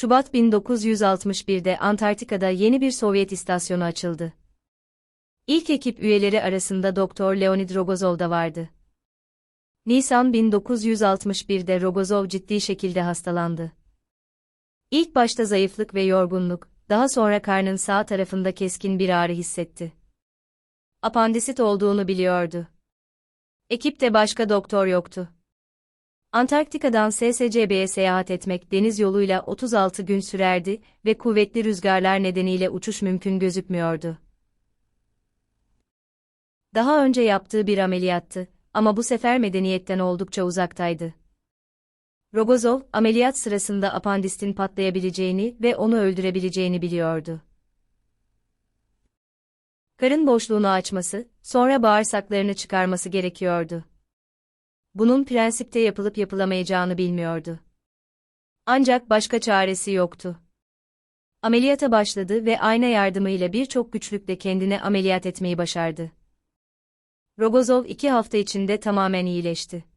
Şubat 1961'de Antarktika'da yeni bir Sovyet istasyonu açıldı. İlk ekip üyeleri arasında Doktor Leonid Rogozov da vardı. Nisan 1961'de Rogozov ciddi şekilde hastalandı. İlk başta zayıflık ve yorgunluk, daha sonra karnın sağ tarafında keskin bir ağrı hissetti. Apandisit olduğunu biliyordu. Ekipte başka doktor yoktu. Antarktika'dan SSCB'ye seyahat etmek deniz yoluyla 36 gün sürerdi ve kuvvetli rüzgarlar nedeniyle uçuş mümkün gözükmüyordu. Daha önce yaptığı bir ameliyattı ama bu sefer medeniyetten oldukça uzaktaydı. Rogozov, ameliyat sırasında apandistin patlayabileceğini ve onu öldürebileceğini biliyordu. Karın boşluğunu açması, sonra bağırsaklarını çıkarması gerekiyordu. Bunun prensipte yapılıp yapılamayacağını bilmiyordu. Ancak başka çaresi yoktu. Ameliyata başladı ve ayna yardımıyla birçok güçlükle kendine ameliyat etmeyi başardı. Rogozov iki hafta içinde tamamen iyileşti.